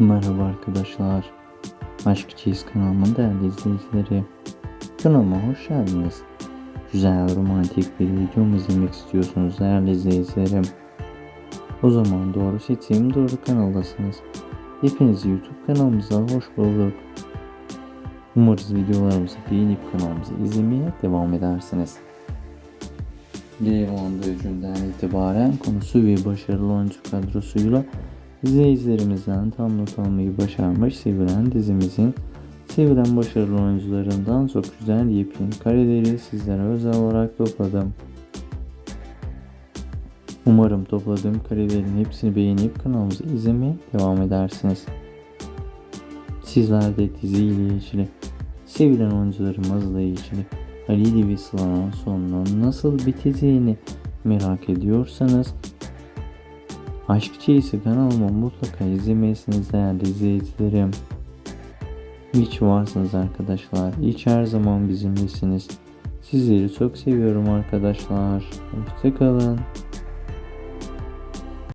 Merhaba arkadaşlar. Aşk Çeyiz kanalımın değerli izleyicileri. Kanalıma hoş geldiniz. Güzel romantik bir videomu izlemek istiyorsunuz değerli izleyicilerim. O zaman doğru seçim doğru kanaldasınız. Hepinizi YouTube kanalımıza hoş bulduk. Umarız videolarımızı beğenip kanalımızı izlemeye devam edersiniz. Devamlı günden itibaren konusu ve başarılı oyuncu kadrosuyla izleyicilerimizden tam not almayı başarmış sevilen dizimizin sevilen başarılı oyuncularından çok güzel yepyeni kareleri sizlere özel olarak topladım. Umarım topladığım karelerin hepsini beğenip kanalımızı izlemeye devam edersiniz. Sizler de dizi ile ilgili, sevilen oyuncularımızla ilgili Ali ve Sıla'nın sonunun nasıl biteceğini merak ediyorsanız Aşk Çeyisi kanalımı mutlaka izlemeyesiniz değerli izleyicilerim. Hiç varsınız arkadaşlar. Hiç her zaman bizimlesiniz. Sizleri çok seviyorum arkadaşlar. Hoşçakalın.